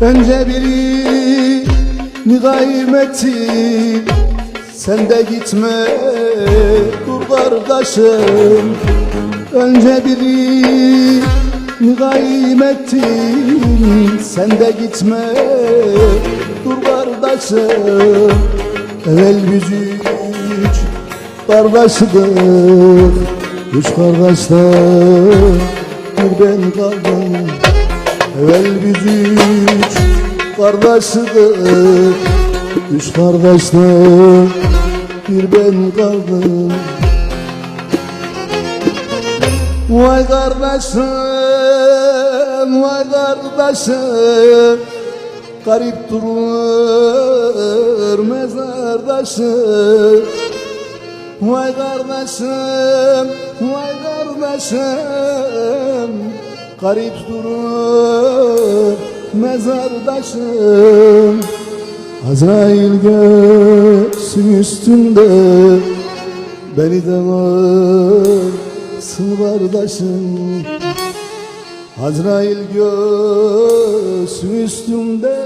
Önce biri kaymettin Sen de gitme dur kardeşim. Önce biri kaymettin Sen de gitme dur kardeşim. Evvel biz üç kardeşdik Üç kardeşler bir ben kaldım Evvel biz üç kardeşdik Üç kardeşler bir ben kaldım. Vay kardeşim, vay kardeşim Garip durur mezardaşım Vay kardeşim, vay kardeşim Garip durur mezardaşım. Azrail göğsün üstünde Beni de varsın kardeşim Azrail göğsün üstünde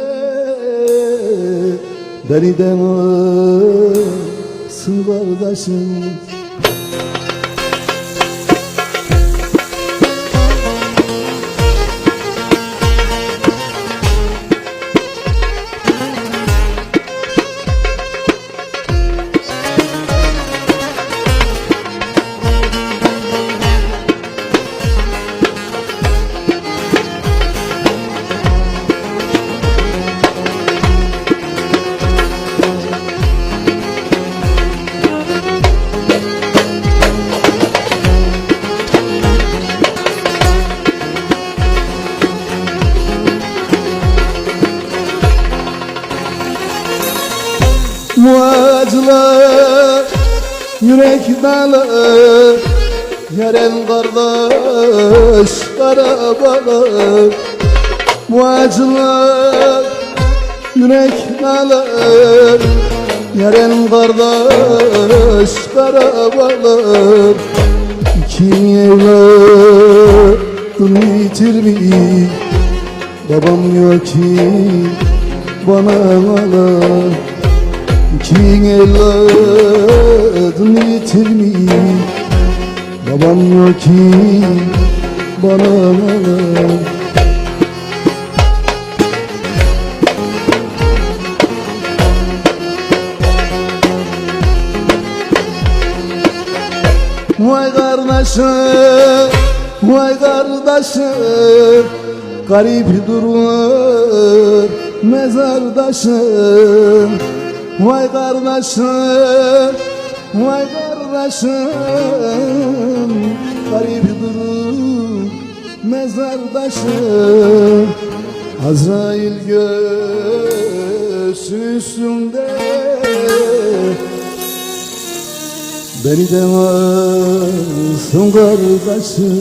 Beni de varsın kardeşim Muacılar yürek dalı Yaren kardeş karabalı Muacılar yürek dalı Yaren kardeş karabalı Kim evladını yitirmiş Babam yok ki bana alır Kim evladını yitirmiş Babam yok ki bana alır Vay kardeşim, vay kardeşim Garip durur mezardaşım Vay kardeşim, vay kardeşim. Garip durur mezardaşım Azrail göğsü üstünde Beni de varsın kardeşim